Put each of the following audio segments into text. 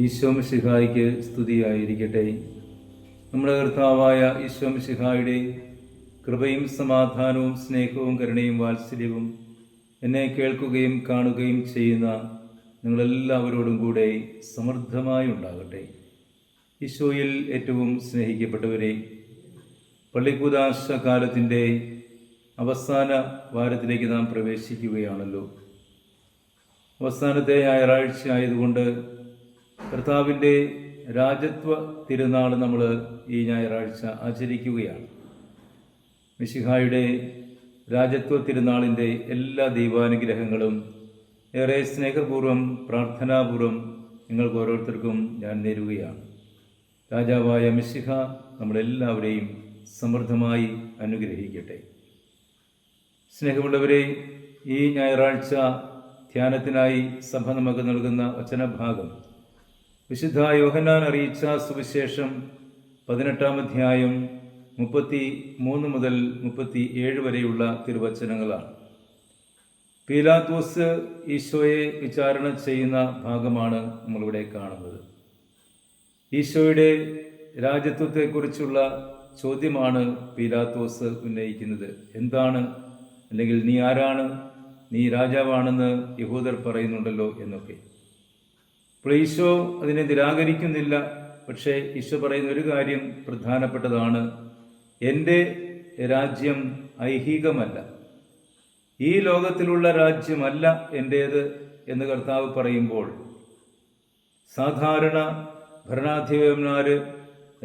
ഈശോമിശിഹായിക്ക് സ്തുതിയായിരിക്കട്ടെ. നമ്മുടെ കർത്താവായ ഈശോമിശിഹായുടെ കൃപയും സമാധാനവും സ്നേഹവും കരുണയും വാത്സല്യവും എന്നെ കേൾക്കുകയും കാണുകയും ചെയ്യുന്ന നിങ്ങളെല്ലാവരോടും കൂടെ സമൃദ്ധമായി ഉണ്ടാകട്ടെ. ഈശോയിൽ ഏറ്റവും സ്നേഹിക്കപ്പെട്ടവരെ പള്ളിക്കൂതാശ കാലത്തിന്റെ അവസാന വാരത്തിലേക്ക് നാം പ്രവേശിക്കുകയാണല്ലോ. അവസാനത്തെ ഞായറാഴ്ച ആയതുകൊണ്ട് കർത്താവിന്റെ രാജത്വ തിരുനാൾ നമ്മൾ ഈ ഞായറാഴ്ച ആചരിക്കുകയാണ്. മിശിഹായുടെ രാജത്വ തിരുനാളിന്റെ എല്ലാ ദൈവാനുഗ്രഹങ്ങളും ഏറെ സ്നേഹപൂർവം പ്രാർത്ഥനാപൂർവം നിങ്ങൾക്ക് ഓരോരുത്തർക്കും ഞാൻ നേരുകയാണ്. രാജാവായ മിശിഹ നമ്മളെല്ലാവരെയും സമൃദ്ധമായി അനുഗ്രഹിക്കട്ടെ. സ്നേഹമുള്ളവരെ ഈ ഞായറാഴ്ച ധ്യാനത്തിനായി സഭ നമുക്ക് നൽകുന്ന വചനഭാഗം വിശുദ്ധ യോഹന്നാൻ അറിയിച്ച സുവിശേഷം പതിനെട്ടാം അധ്യായം മുപ്പത്തി മൂന്ന് മുതൽ മുപ്പത്തി ഏഴ് വരെയുള്ള തിരുവചനങ്ങളാണ്. പീലാത്തോസ് ഈശോയെ വിചാരണ ചെയ്യുന്ന ഭാഗമാണ് നമ്മളിവിടെ കാണുന്നത്. ഈശോയുടെ രാജ്യത്വത്തെക്കുറിച്ചുള്ള ചോദ്യമാണ് പീലാത്തോസ് ഉന്നയിക്കുന്നത്. എന്താണ്? അല്ലെങ്കിൽ നീ ആരാണ്? നീ രാജാവാണെന്ന് യഹൂദർ പറയുന്നുണ്ടല്ലോ എന്നൊക്കെ. ഈശോ അതിനെ നിരാകരിക്കുന്നില്ല. പക്ഷേ ഈശോ പറയുന്ന ഒരു കാര്യം പ്രധാനപ്പെട്ടതാണ്. എന്റെ രാജ്യം ഐഹികമല്ല. ഈ ലോകത്തിലുള്ള രാജ്യമല്ല എന്റേത് എന്ന് കർത്താവ് പറയുമ്പോൾ സാധാരണ ഭരണാധിപന്മാർ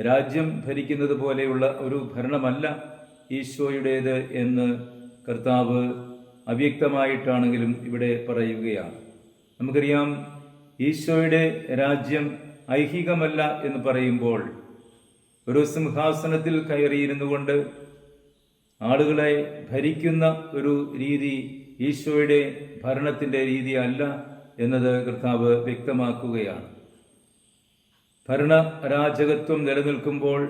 രാജ്യം ഭരിക്കുന്നത് പോലെയുള്ള ഒരു ഭരണമല്ല ഈശോയുടേത് എന്ന് കർത്താവ് അവ്യക്തമായിട്ടാണെങ്കിലും ഇവിടെ പറയുകയാണ്. നമുക്കറിയാം ഈശോയുടെ രാജ്യം ഐഹികമല്ല എന്ന് പറയുമ്പോൾ ഒരു സിംഹാസനത്തിൽ കയറിയിരുന്നു കൊണ്ട് ആളുകളെ ഭരിക്കുന്ന ഒരു രീതി ഈശോയുടെ ഭരണത്തിന്റെ രീതി അല്ല എന്നത് കർത്താവ് വ്യക്തമാക്കുകയാണ്. ഭരണ അരാജകത്വം നിലനിൽക്കുമ്പോൾ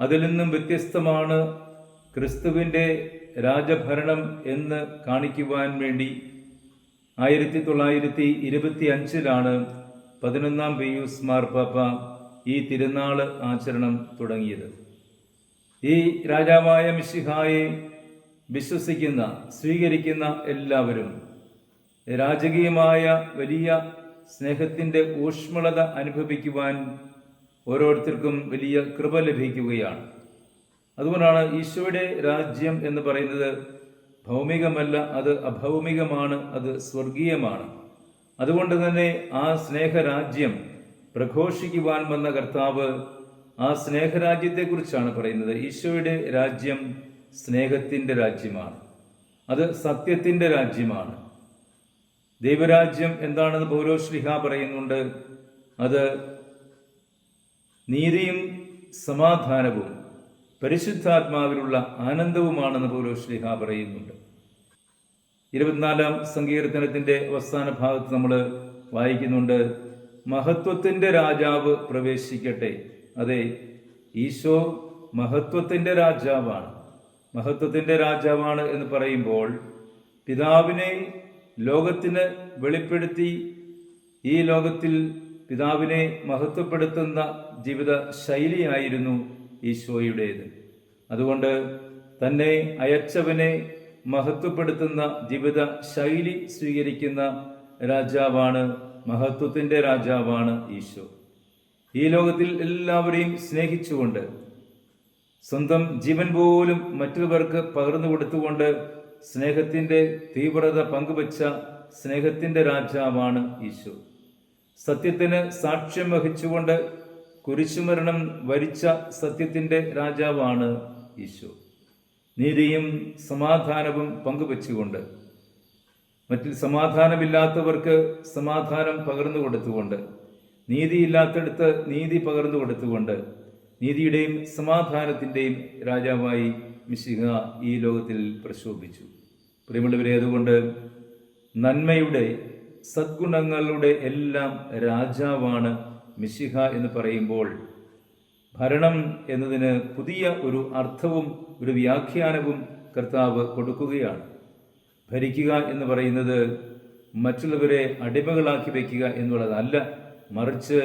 അതിൽ നിന്നും വ്യത്യസ്തമാണ് ക്രിസ്തുവിന്റെ രാജഭരണം എന്ന് കാണിക്കുവാൻ വേണ്ടി ആയിരത്തി തൊള്ളായിരത്തി ഇരുപത്തി അഞ്ചിലാണ് പതിനൊന്നാം പിയൂസ് മാർപ്പാപ്പ ഈ തിരുനാൾ ആചരണം തുടങ്ങിയത്. ഈ രാജാവായ മിശിഹായെ വിശ്വസിക്കുന്ന സ്വീകരിക്കുന്ന എല്ലാവരും രാജകീയമായ വലിയ സ്നേഹത്തിന്റെ ഊഷ്മളത അനുഭവിക്കുവാൻ ഓരോരുത്തർക്കും വലിയ കൃപ ലഭിക്കുകയാണ്. അതുകൊണ്ടാണ് ഈശോയുടെ രാജ്യം എന്ന് പറയുന്നത് ഭൗമികമല്ല അത് അഭൗമികമാണ് അത് സ്വർഗീയമാണ്. അതുകൊണ്ട് തന്നെ ആ സ്നേഹരാജ്യം പ്രഘോഷിക്കുവാൻ വന്ന കർത്താവ് ആ സ്നേഹരാജ്യത്തെക്കുറിച്ചാണ് പറയുന്നത്. ഈശോയുടെ രാജ്യം സ്നേഹത്തിന്റെ രാജ്യമാണ്. അത് സത്യത്തിന്റെ രാജ്യമാണ്. ദൈവരാജ്യം എന്താണെന്ന് പൗരോശ്ലിഹ പറയുന്നുണ്ട്. അത് നീതിയും സമാധാനവും പരിശുദ്ധാത്മാവിലുള്ള ആനന്ദവുമാണെന്ന് പൗരോശ്ലിഹ പറയുന്നുണ്ട്. ഇരുപത്തിനാലാം സങ്കീർത്തനത്തിന്റെ അവസാന ഭാഗത്ത് നമ്മൾ വായിക്കുന്നുണ്ട് മഹത്വത്തിന്റെ രാജാവ് പ്രവേശിക്കട്ടെ. അതെ ഈശോ മഹത്വത്തിന്റെ രാജാവാണ്. മഹത്വത്തിന്റെ രാജാവാണ് എന്ന് പറയുമ്പോൾ പിതാവിനെ ലോകത്തിന് വെളിപ്പെടുത്തി ഈ ലോകത്തിൽ പിതാവിനെ മഹത്വപ്പെടുത്തുന്ന ജീവിത ശൈലിയായിരുന്നു ഈശോയുടേത്. അതുകൊണ്ട് തന്നെ അയച്ചവനെ മഹത്വപ്പെടുത്തുന്ന ജീവിത ശൈലി സ്വീകരിക്കുന്ന രാജാവാണ് മഹത്വത്തിന്റെ രാജാവാണ് ഈശോ. ഈ ലോകത്തിൽ എല്ലാവരെയും സ്നേഹിച്ചുകൊണ്ട് സ്വന്തം ജീവൻ പോലും മറ്റുള്ളവർക്ക് പകർന്നു കൊടുത്തുകൊണ്ട് സ്നേഹത്തിന്റെ തീവ്രത പങ്കുവച്ച സ്നേഹത്തിന്റെ രാജാവാണ് ഈശോ. സത്യത്തിന് സാക്ഷ്യം വഹിച്ചുകൊണ്ട് കുരിശുമരണം വരിച്ച സത്യത്തിന്റെ രാജാവാണ് ഈശോ നീതിയും സമാധാനവും പങ്കുവച്ചുകൊണ്ട് മറ്റിൽ സമാധാനമില്ലാത്തവർക്ക് സമാധാനം പകർന്നു കൊടുത്തുകൊണ്ട് നീതിയില്ലാത്തടുത്ത് നീതി പകർന്നു കൊടുത്തുകൊണ്ട് നീതിയുടെയും സമാധാനത്തിന്റെയും രാജാവായി മിശിഹ ഈ ലോകത്തിൽ പ്രശോഭിച്ചു. പ്രിയമുള്ളവരെ അതുകൊണ്ട് നന്മയുടെ സദ്ഗുണങ്ങളുടെ എല്ലാം രാജാവാണ് മിശിഹ എന്ന് പറയുമ്പോൾ ഭരണം എന്നതിന് പുതിയ ഒരു അർത്ഥവും ഒരു വ്യാഖ്യാനവും കർത്താവ് കൊടുക്കുകയാണ്. ഭരിക്കുക എന്ന് പറയുന്നത് മറ്റുള്ളവരെ അടിമകളാക്കി വയ്ക്കുക എന്നുള്ളതല്ല മറിച്ച്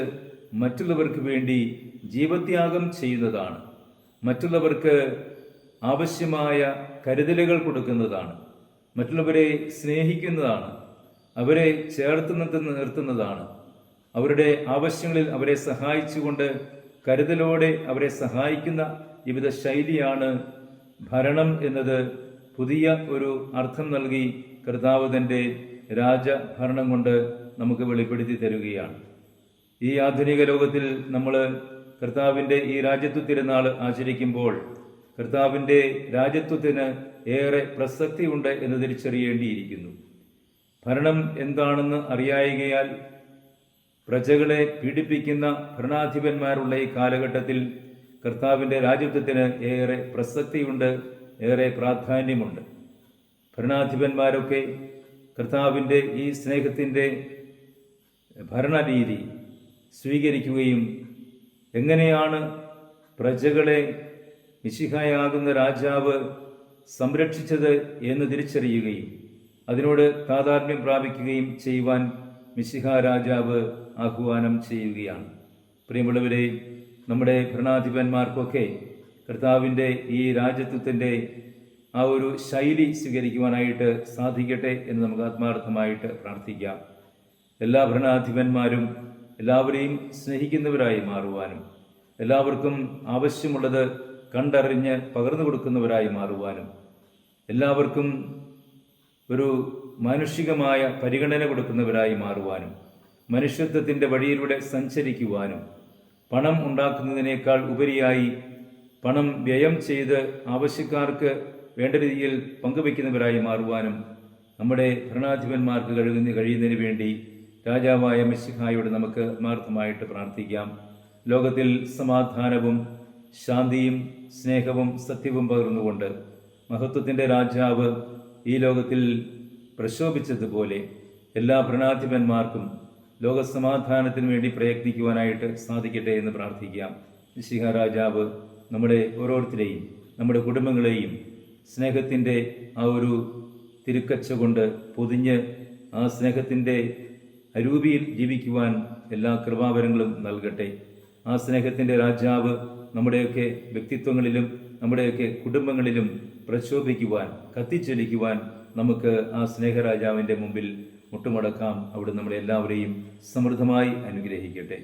മറ്റുള്ളവർക്ക് വേണ്ടി ജീവത്യാഗം ചെയ്യുന്നതാണ്. മറ്റുള്ളവർക്ക് ആവശ്യമായ കരുതലുകൾ കൊടുക്കുന്നതാണ്. മറ്റുള്ളവരെ സ്നേഹിക്കുന്നതാണ്. അവരെ ചേർത്ത് നിർത്തുന്ന നിർത്തുന്നതാണ്. അവരുടെ ആവശ്യങ്ങളിൽ അവരെ സഹായിച്ചുകൊണ്ട് കരുതലോടെ അവരെ സഹായിക്കുന്ന വിവിധ ശൈലിയാണ് ഭരണം എന്നത്. പുതിയ ഒരു അർത്ഥം നൽകി കർത്താവ് തന്റെ രാജഭരണം കൊണ്ട് നമുക്ക് വെളിപ്പെടുത്തി തരുകയാണ്. ഈ ആധുനിക ലോകത്തിൽ നമ്മൾ കർത്താവിന്റെ ഈ രാജ്യത്വ തിരുനാൾ ആചരിക്കുമ്പോൾ കർത്താവിന്റെ രാജ്യത്വത്തിന് ഏറെ പ്രസക്തിയുണ്ട് എന്ന് തിരിച്ചറിയേണ്ടിയിരിക്കുന്നു. ഭരണം എന്താണെന്ന് അറിയായികയാൽ പ്രജകളെ പീഡിപ്പിക്കുന്ന ഭരണാധിപന്മാരുള്ള ഈ കാലഘട്ടത്തിൽ കർത്താവിന്റെ രാജ്യത്വത്തിന് ഏറെ പ്രസക്തിയുണ്ട് ഏറെ പ്രാധാന്യമുണ്ട്. ഭരണാധിപന്മാരൊക്കെ കർത്താവിന്റെ ഈ സ്നേഹത്തിന്റെ ഭരണരീതി സ്വീകരിക്കുകയും എങ്ങനെയാണ് പ്രജകളെ മിശിഹായാകുന്ന രാജാവ് സംരക്ഷിച്ചത് എന്ന് തിരിച്ചറിയുകയും അതിനോട് താതാത്മ്യം പ്രാപിക്കുകയും ചെയ്യുവാൻ മിശിഹ രാജാവ് ആഹ്വാനം ചെയ്യുകയാണ്. പ്രിയമുള്ളവരെ നമ്മുടെ ഭരണാധിപന്മാർക്കൊക്കെ കർത്താവിന്റെ ഈ രാജ്യത്വത്തിന്റെ ആ ഒരു ശൈലി സ്വീകരിക്കുവാനായിട്ട് സാധിക്കട്ടെ എന്ന് നമുക്ക് ആത്മാർത്ഥമായിട്ട് പ്രാർത്ഥിക്കാം. എല്ലാ ഭരണാധിപന്മാരും എല്ലാവരെയും സ്നേഹിക്കുന്നവരായി മാറുവാനും എല്ലാവർക്കും ആവശ്യമുള്ളത് കണ്ടറിഞ്ഞ് പകർന്നു കൊടുക്കുന്നവരായി മാറുവാനും എല്ലാവർക്കും ഒരു മാനുഷികമായ പരിഗണന കൊടുക്കുന്നവരായി മാറുവാനും മനുഷ്യത്വത്തിന്റെ വഴിയിലൂടെ സഞ്ചരിക്കുവാനും പണം ഉണ്ടാക്കുന്നതിനേക്കാൾ ഉപരിയായി പണം വ്യയം ചെയ്ത് ആവശ്യക്കാർക്ക് വേണ്ട രീതിയിൽ പങ്കുവയ്ക്കുന്നവരായി മാറുവാനും നമ്മുടെ ഭരണാധിപന്മാർക്ക് കഴുകുന്ന കഴിയുന്നതിന് വേണ്ടി രാജാവായ മിശിഹായോട് നമുക്ക് ആത്മാർത്ഥമായിട്ട് പ്രാർത്ഥിക്കാം. ലോകത്തിൽ സമാധാനവും ശാന്തിയും സ്നേഹവും സത്യവും പകർന്നുകൊണ്ട് മഹത്വത്തിന്റെ രാജാവ് ഈ ലോകത്തിൽ പ്രശോഭിച്ചതുപോലെ എല്ലാ ഭരണാധിപന്മാർക്കും ലോകസമാധാനത്തിന് വേണ്ടി പ്രയത്നിക്കുവാനായിട്ട് സാധിക്കട്ടെ എന്ന് പ്രാർത്ഥിക്കാം. മിശിഹ രാജാവ് നമ്മുടെ ഓരോരുത്തരെയും നമ്മുടെ കുടുംബങ്ങളെയും സ്നേഹത്തിന്റെ ആ ഒരു തിരുക്കച്ച കൊണ്ട് പൊതിഞ്ഞ് ആ സ്നേഹത്തിന്റെ അരൂപിയിൽ ജീവിക്കുവാൻ എല്ലാ കൃപാവരങ്ങളും നൽകട്ടെ. ആ സ്നേഹത്തിന്റെ രാജാവ് നമ്മുടെയൊക്കെ വ്യക്തിത്വങ്ങളിലും നമ്മുടെയൊക്കെ കുടുംബങ്ങളിലും പ്രക്ഷോഭിക്കുവാൻ കത്തിച്ചൊലിക്കുവാൻ നമുക്ക് ആ സ്നേഹരാജാവിന്റെ മുമ്പിൽ മുട്ടുമടക്കാം. അവിടെ നമ്മളെ എല്ലാവരെയും സമൃദ്ധമായി അനുഗ്രഹിക്കട്ടെ.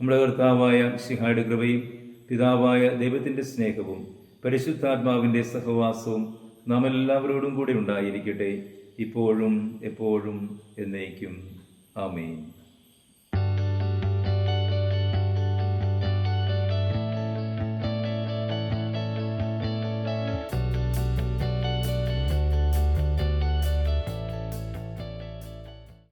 നമ്മുടെ കർത്താവായ ശിഹായുടെ കൃപയും പിതാവായ ദൈവത്തിന്റെ സ്നേഹവും പരിശുദ്ധാത്മാവിന്റെ സഹവാസവും നാം എല്ലാവരോടും കൂടി ഉണ്ടായിരിക്കട്ടെ. ഇപ്പോഴും എപ്പോഴും എന്നേക്കും. ആമേൻ.